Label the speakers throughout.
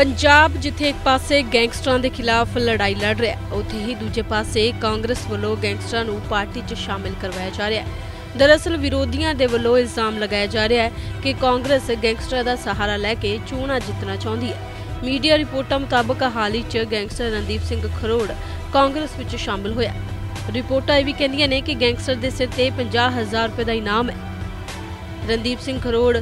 Speaker 1: ਪੰਜਾਬ ਜਿੱਥੇ ਇੱਕ ਪਾਸੇ ਗੈਂਗਸਟਰਾਂ ਦੇ ਖਿਲਾਫ ਲੜਾਈ ਲੜ ਰਿਹਾ ਹੈ, ਉੱਥੇ ਹੀ ਦੂਜੇ ਪਾਸੇ ਕਾਂਗਰਸ ਵੱਲੋਂ ਗੈਂਗਸਟਰਾਂ ਨੂੰ ਪਾਰਟੀ 'ਚ ਸ਼ਾਮਿਲ ਕਰਵਾਇਆ ਜਾ ਰਿਹਾ ਹੈ। ਦਰਅਸਲ ਵਿਰੋਧੀਆਂ ਦੇ ਵੱਲੋਂ ਇਲਜ਼ਾਮ ਲਗਾਇਆ ਜਾ ਰਿਹਾ ਹੈ ਕਿ ਕਾਂਗਰਸ ਗੈਂਗਸਟਰਾਂ ਦਾ ਸਹਾਰਾ ਲੈ ਕੇ ਚੋਣਾਂ ਜਿੱਤਣਾ ਚਾਹੁੰਦੀ ਹੈ। ਮੀਡੀਆ ਰਿਪੋਰਟਾਂ ਮੁਤਾਬਕ ਹਾਲ ਹੀ 'ਚ ਗੈਂਗਸਟਰ ਰਣਦੀਪ ਸਿੰਘ ਖਰੋੜ ਕਾਂਗਰਸ ਵਿੱਚ ਸ਼ਾਮਿਲ ਹੋਇਆ ਰਿਪੋਰਟਾਂ ਇਹ ਵੀ ਕਹਿੰਦੀਆਂ ਨੇ ਕਿ ਗੈਂਗਸਟਰ ਦੇ ਸਿਰ ਤੇ 50000 ਰੁਪਏ ਦਾ ਇਨਾਮ ਹੈ। ਰਣਦੀਪ ਸਿੰਘ ਖਰੋੜ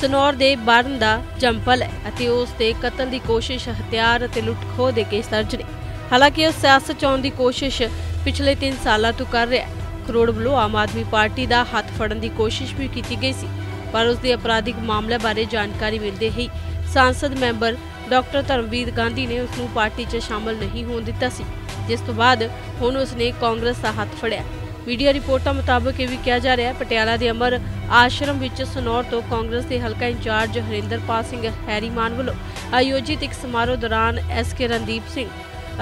Speaker 1: ਸਨੌਰ ਦੇ ਬਾਰਨ ਦਾ ਜੰਪਲ ਹੈ ਅਤੇ ਉਸ ਦੇ ਕਤਲ ਦੀ ਕੋਸ਼ਿਸ਼ ਹਥਿਆਰ ਅਤੇ ਲੁੱਟ-ਖੋਹ ਦੇ ਕੇਸ ਦਰਜ ਨੇ। ਹਾਲਾਂਕਿ ਉਹ ਸਿਆਸਤ 'ਚ ਆਉਣ ਦੀ ਕੋਸ਼ਿਸ਼ ਪਿਛਲੇ 3 ਸਾਲਾਂ ਤੋਂ ਕਰ ਰਿਹਾ ਹੈ। ਖਰੋੜ ਵੱਲੋਂ ਆਮ ਆਦਮੀ ਪਾਰਟੀ ਦਾ ਹੱਥ ਫੜਨ ਦੀ ਕੋਸ਼ਿਸ਼ ਵੀ ਕੀਤੀ ਗਈ ਸੀ, ਪਰ ਉਸ ਦੇ ਅਪਰਾਧਿਕ ਮਾਮਲੇ ਬਾਰੇ ਜਾਣਕਾਰੀ ਮਿਲਦੇ ਹੀ ਸੰਸਦ ਮੈਂਬਰ ਡਾਕਟਰ ਧਰਮਵੀਰ ਗਾਂਧੀ ਨੇ ਉਸ ਨੂੰ ਪਾਰਟੀ 'ਚ ਸ਼ਾਮਲ ਨਹੀਂ ਹੋਣ ਦਿੱਤਾ ਸੀ, ਜਿਸ ਤੋਂ ਬਾਅਦ ਹੁਣ ਉਸ ਨੇ ਕਾਂਗਰਸ ਦਾ ਹੱਥ ਫੜਿਆ। ਮੀਡੀਆ ਰਿਪੋਰਟਾਂ ਮੁਤਾਬਕ ਇਹ ਵੀ ਕਿਹਾ ਜਾ ਰਿਹਾ ਹੈ, ਪਟਿਆਲਾ ਦੇ ਅਮਰ ਆਸ਼ਰਮ ਵਿੱਚ ਸਨੌਰ ਤੋਂ ਕਾਂਗਰਸ ਦੇ ਹਲਕਾ ਇੰਚਾਰਜ ਹਰਿੰਦਰਪਾਲ ਸਿੰਘ ਹੈਰੀਮਾਨ ਵੱਲੋਂ ਆਯੋਜਿਤ ਇੱਕ ਸਮਾਰੋਹ ਦੌਰਾਨ ਐਸ ਰਣਦੀਪ ਸਿੰਘ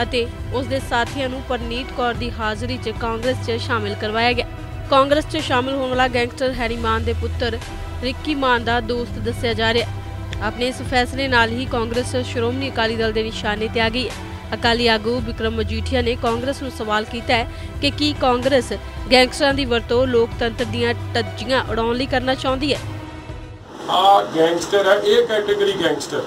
Speaker 1: ਅਤੇ ਉਸ ਦੇ ਸਾਥੀਆਂ ਨੂੰ ਪਰਨੀਤ ਕੌਰ ਦੀ ਹਾਜ਼ਰੀ 'ਚ ਕਾਂਗਰਸ 'ਚ ਸ਼ਾਮਿਲ ਕਰਵਾਇਆ ਗਿਆ। ਕਾਂਗਰਸ 'ਚ ਸ਼ਾਮਿਲ ਹੋਣ ਵਾਲਾ ਗੈਂਗਸਟਰ ਹੈਰੀਮਾਨ ਦੇ ਪੁੱਤਰ ਰਿੱਕੀ ਮਾਨ ਦਾ ਦੋਸਤ ਦੱਸਿਆ ਜਾ ਰਿਹਾ ਆਪਣੇ ਇਸ ਫੈਸਲੇ ਨਾਲ ਹੀ ਕਾਂਗਰਸ ਸ਼੍ਰੋਮਣੀ ਅਕਾਲੀ ਦਲ ਦੇ ਨਿਸ਼ਾਨੇ ਤੇ ਆ ਗਈ ਹੈ। ਅਕਾਲੀ ਆਗੂ ਵਿਕਰਮ ਮਜੀਠੀਆ ਨੇ ਕਾਂਗਰਸ ਨੂੰ ਸਵਾਲ ਕੀਤਾ ਹੈ ਕਿ ਕੀ ਕਾਂਗਰਸ ਗੈਂਗਸਟਰਾਂ ਦੀ ਵਰਤੋਂ ਲੋਕਤੰਤਰ ਦੀਆਂ ਟੱਜੀਆਂ ਉਡਾਉਣ ਲਈ ਕਰਨਾ ਚਾਹੁੰਦੀ ਹੈ?
Speaker 2: ਆ ਗੈਂਗਸਟਰ ਹੈ ਇਹ ਕੈਟਾਗਰੀ ਗੈਂਗਸਟਰ।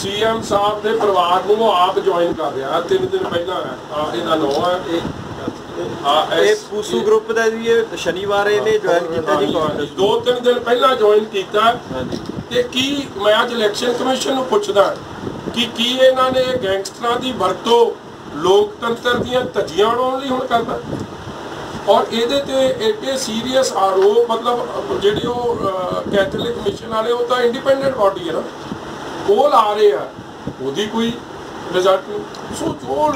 Speaker 2: ਸੀਐਮ ਸਾਹਿਬ ਦੇ ਪਰਿਵਾਰ ਨੂੰ ਉਹ ਆਪ ਜੁਆਇਨ ਕਰ ਰਿਹਾ ਤਿੰਨ ਦਿਨ ਪਹਿਲਾਂ ਆ ਇਹਦਾ ਨਾਮ ਹੈ ਇਹ ਆ
Speaker 3: ਇਹ ਪੂਸੂ ਗਰੁੱਪ ਦਾ ਜੀ ਇਹ ਸ਼ਨੀਵਾਰ ਇਹਨੇ ਜੁਆਇਨ ਕੀਤਾ ਜੀ ਕਾਂਗਰਸ
Speaker 2: ਦੋ ਤਿੰਨ ਦਿਨ ਪਹਿਲਾਂ ਜੁਆਇਨ ਕੀਤਾ।
Speaker 3: ਹਾਂਜੀ।
Speaker 2: ਤੇ ਕੀ ਮੈਂ ਅੱਜ ਇਲੈਕਸ਼ਨ ਕਮਿਸ਼ਨ ਨੂੰ ਪੁੱਛਦਾ ਕਿ ਕੀ ਇਹਨਾਂ ਨੇ ਗੈਂਗਸਟਰਾਂ ਦੀ ਵਰਤੋਂ ਲੋਕਤੰਤਰ ਦੀਆਂ ਧੱਜੀਆਂ ਉਡਾਉਣ ਲਈ ਹੁਣ ਕਰਦਾ ਔਰ ਇਹਦੇ ਤੇ ਐਡੇ ਸੀਰੀਅਸ ਆਰੋਪ, ਮਤਲਬ, ਜਿਹੜੇ ਉਹ ਕੈਥੋਲਿਕ ਮਿਸ਼ਨ ਵਾਲੇ, ਉਹ ਤਾਂ ਇੰਡੀਪੈਂਡੈਂਟ ਬਾਡੀ ਹੈ ਨਾ। ਉਹ ਲਾ ਰਹੇ ਆ। ਉਹਦੀ ਕੋਈ ਰਿਜ਼ਲਟ ਨਹੀਂ। ਸੋ ਜੋ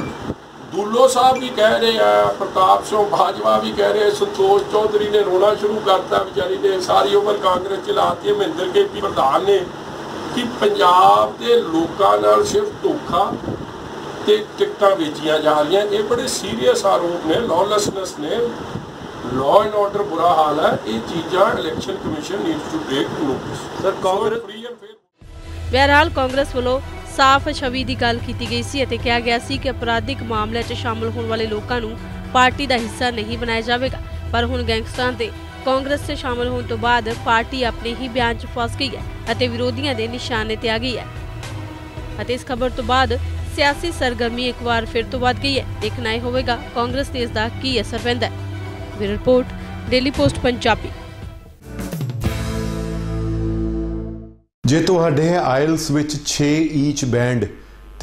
Speaker 2: ਦੁੱਲੋ ਸਾਹਿਬ ਵੀ ਕਹਿ ਰਹੇ ਆ, ਪ੍ਰਤਾਪ ਸਿੰਘ ਬਾਜਵਾ ਵੀ ਕਹਿ ਰਹੇ ਸੰਤੋਸ਼ ਚੌਧਰੀ ਨੇ ਰੋਣਾ ਸ਼ੁਰੂ ਕਰਤਾ ਵਿਚਾਰੀ ਨੇ ਸਾਰੀ ਉਮਰ ਕਾਂਗਰਸ ਚ ਲਾਤੀ ਮਹਿੰਦਰ ਕੇ ਪੀ ਪ੍ਰਧਾਨ ਨੇ। ਕਿ ਪੰਜਾਬ ਦੇ ਲੋਕਾਂ ਨਾਲ ਸਿਰਫ ਧੋਖਾ ਤੇ ਟਿਕਟਾਂ ਵੇਚੀਆਂ ਜਾ ਰਹੀਆਂ। ਇਹ ਬੜੇ ਸੀਰੀਅਸ ਆਰੋਪ ਨੇ ਲੌਲੈਸਨੈਸ ਨੇ। ਲਾਅ ਐਂਡ ਆਰਡਰ ਬੁਰਾ ਹਾਲ ਹੈ। ਇਹ ਚੀਜ਼ਾਂ election commission needs to take notice
Speaker 3: sir Congress
Speaker 2: free and fair
Speaker 1: ਬਹਰਹਾਲ Congress ਵੱਲੋਂ ਸਾਫ਼ ਛਵੀ ਦੀ ਗੱਲ ਕੀਤੀ ਗਈ ਸੀ ਅਤੇ ਕਿਹਾ ਗਿਆ ਸੀ ਕਿ ਅਪਰਾਧਿਕ ਮਾਮਲਿਆਂ 'ਚ ਸ਼ਾਮਲ ਹੋਣ ਵਾਲੇ ਲੋਕਾਂ ਨੂੰ ਪਾਰਟੀ ਦਾ ਹਿੱਸਾ ਨਹੀਂ ਬਣਾਇਆ ਜਾਵੇਗਾ। ਪਰ ਹੁਣ ਗੈਂਗਸਟਰਾਂ ਤੇ ਕਾਂਗਰਸ 'ਚ ਸ਼ਾਮਲ ਹੋਣ ਤੋਂ ਬਾਅਦ ਪਾਰਟੀ ਆਪਣੇ ਹੀ ਬਿਆਨ 'ਚ ਫਸ ਗਈ ਹੈ ਅਤੇ ਵਿਰੋਧੀਆਂ ਦੇ ਨਿਸ਼ਾਨੇ ਤੇ ਆ ਗਈ ਹੈ। ਅਤੇ ਇਸ ਖਬਰ ਤੋਂ ਬਾਅਦ ਸਿਆਸੀ ਸਰਗਰਮੀ ਇੱਕ ਵਾਰ ਫਿਰ ਤੋਂ ਵੱਧ ਗਈ ਹੈ। ਦੇਖਣਾ ਇਹ ਹੋਵੇਗਾ ਕਾਂਗਰਸ ਤੇ ਇਸ ਦਾ ਕੀ ਅਸਰ ਪੈਂਦਾ ਹੈ। Bureau report, daily post, Punjabi.
Speaker 4: ਜੇ ਤੁਹਾਡੇ ਹੈ ਆਇਲਸ ਵਿੱਚ 6 ਈਚ ਬੈਂਡ